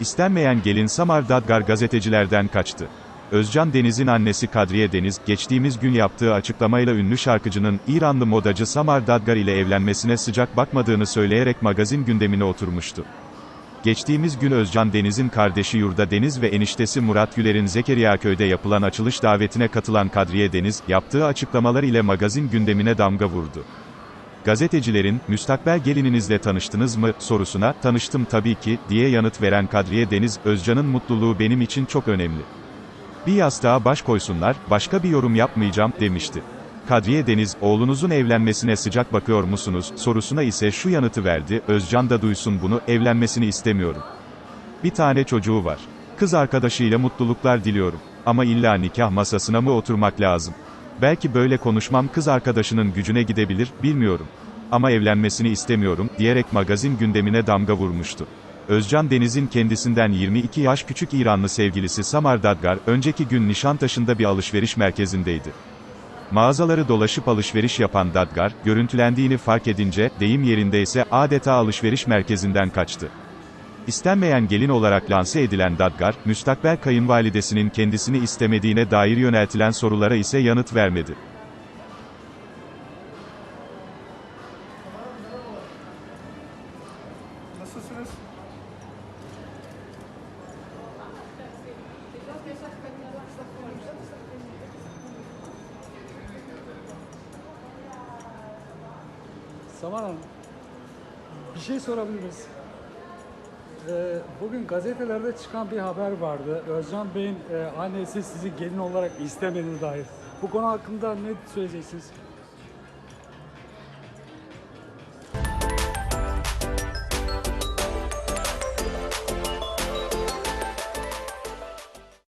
İstenmeyen gelin Samar Dadgar gazetecilerden kaçtı. Özcan Deniz'in annesi Kadriye Deniz, geçtiğimiz gün yaptığı açıklamayla ünlü şarkıcının, İranlı modacı Samar Dadgar ile evlenmesine sıcak bakmadığını söyleyerek magazin gündemine oturmuştu. Geçtiğimiz gün Özcan Deniz'in kardeşi Yurda Deniz ve eniştesi Murat Güler'in Zekeriyaköy'de yapılan açılış davetine katılan Kadriye Deniz, yaptığı açıklamalar ile magazin gündemine damga vurdu. Gazetecilerin, müstakbel gelininizle tanıştınız mı, sorusuna, tanıştım tabii ki, diye yanıt veren Kadriye Deniz, Özcan'ın mutluluğu benim için çok önemli. Bir yastığa baş koysunlar, başka bir yorum yapmayacağım, demişti. Kadriye Deniz, oğlunuzun evlenmesine sıcak bakıyor musunuz, sorusuna ise şu yanıtı verdi, Özcan da duysun bunu, evlenmesini istemiyorum. Bir tane çocuğu var. Kız arkadaşıyla mutluluklar diliyorum. Ama illa nikah masasına mı oturmak lazım? Belki böyle konuşmam kız arkadaşının gücüne gidebilir, bilmiyorum. Ama evlenmesini istemiyorum, diyerek magazin gündemine damga vurmuştu. Özcan Deniz'in kendisinden 22 yaş küçük İranlı sevgilisi Samar Dadgar, önceki gün Nişantaşı'nda bir alışveriş merkezindeydi. Mağazaları dolaşıp alışveriş yapan Dadgar, görüntülendiğini fark edince, deyim yerindeyse, adeta alışveriş merkezinden kaçtı. İstenmeyen gelin olarak lanse edilen Dadgar, müstakbel kayınvalidesinin kendisini istemediğine dair yöneltilen sorulara ise yanıt vermedi. Nasılsınız? Saman Hanım, bir şey sorabilir miyiz? Ee, bugün gazetelerde çıkan bir haber vardı. Özcan Bey'in e, annesi sizi gelin olarak istemediğine dair. Bu konu hakkında ne söyleyeceksiniz?